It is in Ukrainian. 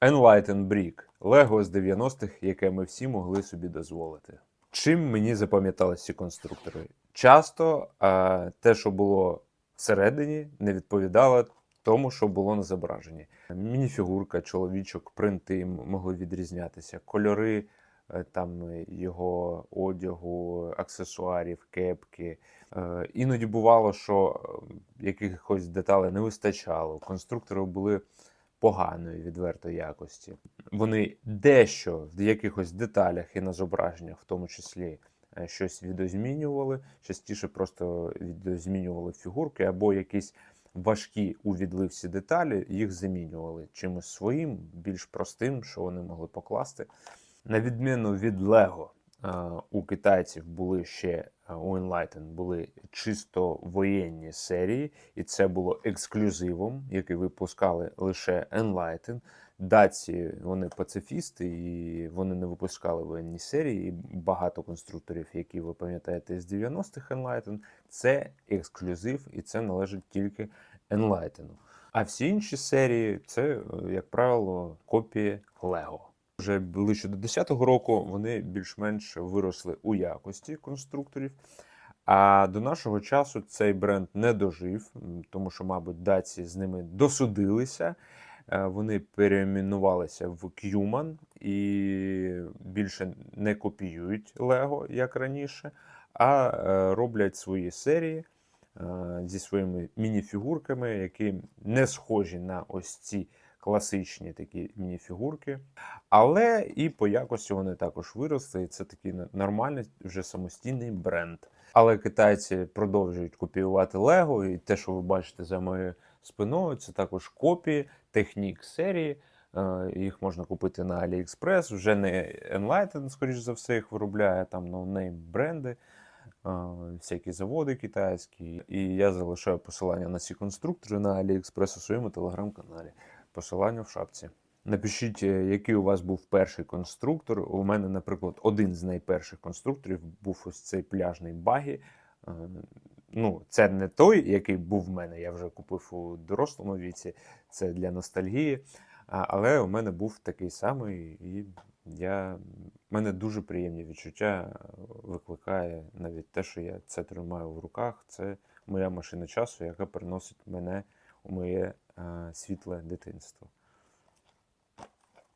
Enlighten Brick Лего з 90-х, яке ми всі могли собі дозволити. Чим мені запам'яталися ці конструктори? Часто е, те, що було всередині, не відповідало тому, що було на зображенні. Мініфігурка, чоловічок, принти могли відрізнятися, кольори е, там його одягу, аксесуарів, кепки. Е, Іноді бувало, що е, якихось деталей не вистачало. Конструктори були поганої відвертої якості. Вони дещо в якихось деталях і на зображеннях, в тому числі, е, щось відозмінювали, частіше просто відозмінювали фігурки або якісь важкі у відливці деталі, їх замінювали чимось своїм, більш простим, що вони могли покласти. На відміну від Лего, у китайців були ще у Enlighten були чисто воєнні серії, і це було ексклюзивом, який випускали лише Enlighten. Даці вони пацифісти, і вони не випускали воєнні серії. І багато конструкторів, які ви пам'ятаєте з 90-х Enlighten, це ексклюзив, і це належить тільки Enlighten. А всі інші серії це, е, як правило, копії Lego. Вже ближче до 10-го року вони більш-менш виросли у якості конструкторів. А до нашого часу цей бренд не дожив, тому що, мабуть, даці з ними досудилися. Е, Вони переіменувалися в Qman і більше не копіюють Lego, як раніше, а е, роблять свої серії е, зі своїми мініфігурками, які не схожі на ось ці класичні такі мініфігурки. Але і по якості вони також виросли, і це такий нормальний вже самостійний бренд. Але китайці продовжують копіювати Лего, і те, що ви бачите за моєю спиною, це також копії технік серії. Е, Їх можна купити на AliExpress, вже не Enlighten, скоріш за все, їх виробляє там ноунейм бренди, е, всякі заводи китайські. І я залишаю посилання на ці конструктори на AliExpress у своєму телеграм-каналі. Посилання в шапці. Напишіть, е, який у вас був перший конструктор. У мене, наприклад, один з найперших конструкторів був ось цей пляжний багі. Е, Ну, це не той, який був в мене. Я вже купив у дорослому віці. Це для ностальгії. Але у мене був такий самий, і я... мене дуже приємні відчуття е, викликає навіть те, що я це тримаю в руках. Це моя машина часу, яка переносить мене у моє е, світле дитинство.